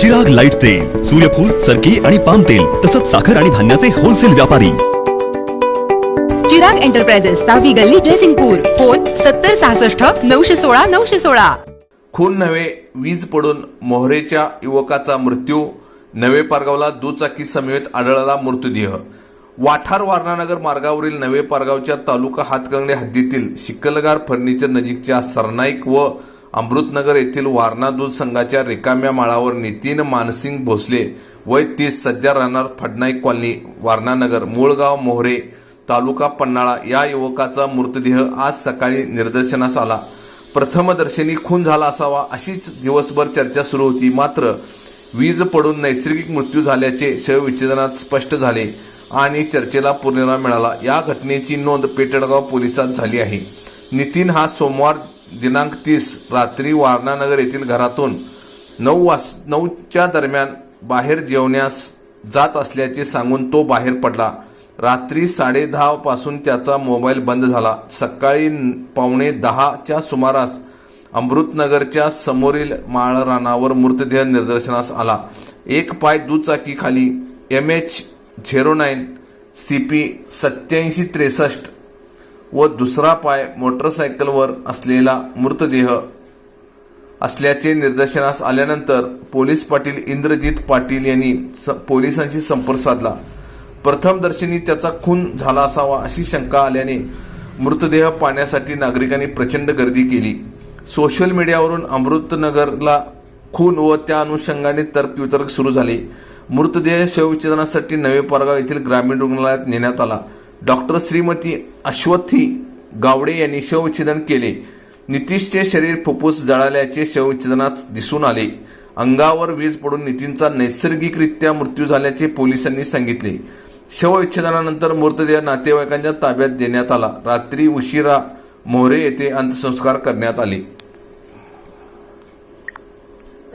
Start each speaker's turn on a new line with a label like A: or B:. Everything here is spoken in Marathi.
A: चिराग लाइट तेल सूर्यफूल सरकी आणि पाम तेल तसंच साखर आणि धान्याचे होलसेल व्यापारी.
B: चिराग एंटरप्राइजेस सहावी गल्ली ड्रेसिंगपूर फोन सत्तर सहासष्ट नऊशे सोळा नऊशे सोळा.
C: खून नव्हे वीज पडून मोहरेच्या युवकाचा मृत्यू नवे पारगावला दुचाकी समेत आढळला मृतदेह. वाठार वारणानगर मार्गावरील नवे पारगावच्या तालुका हातकंगणे हद्दीतील शिकलगार फर्निचर नजीकच्या सरनाईक व अमृतनगर येथील वारणा दूध संघाच्या रिकाम्या माळावर नितीन मानसिंग भोसले वय तीस सध्या राहणार फडनाईक कॉलनी वारणानगर मूळगाव मोहरे तालुका पन्हाळा या युवकाचा मृतदेह आज सकाळी निदर्शनास आला. प्रथमदर्शनी खून झाला असावा अशीच दिवसभर चर्चा सुरू होती. मात्र वीज पडून नैसर्गिक मृत्यू झाल्याचे शवविच्छेदनात स्पष्ट झाले आणि चर्चेला पूर्णिमा मिळाला. या घटनेची नोंद पेटडगाव पोलिसात झाली आहे. नितीन हा सोमवार दिनांक तीस रात्री वारणानगर येथील घरातून नऊ वास नऊच्या दरम्यान बाहेर जेवण्यास जात असल्याचे सांगून तो बाहेर पडला. रात्री साडेदहापासून त्याचा मोबाईल बंद झाला. सकाळी पावणे दहाच्या सुमारास अमृतनगरच्या समोरील माळरानावर मृतदेह निदर्शनास आला. एक पाय दुचाकीखाली M H zero nine C P सत्याऐंशी त्रेसष्ट व दुसरा पाय मोटरसायकलवर असलेला मृतदेह. असल्याचे निदर्शनास आल्यानंतर पोलीस पाटील इंद्रजित पाटील यांनी स पोलिसांशी संपर्क साधला. प्रथमदर्शनी त्याचा खून झाला असावा अशी शंका आल्याने मृतदेह पाहण्यासाठी नागरिकांनी प्रचंड गर्दी केली. सोशल मीडियावरून अमृतनगरला खून व त्या अनुषंगाने तर्कवितर्क सुरू झाले. मृतदेह शवविच्छेदनासाठी नवे पारगाव येथील ग्रामीण रुग्णालयात नेण्यात आला. डॉक्टर श्रीमती अश्वथी गावडे यांनी शवविच्छेदन केले. नितीशचे शरीर फुफ्फुस जळाल्याचे शवविच्छेदनात दिसून आले. अंगावर वीज पडून नितीनचा नैसर्गिकरित्या मृत्यू झाल्याचे पोलिसांनी सांगितले. शवविच्छेदनानंतर मृतदेह नातेवाईकांच्या ताब्यात देण्यात आला. रात्री उशिरा मोहरे येथे अंत्यसंस्कार करण्यात आले.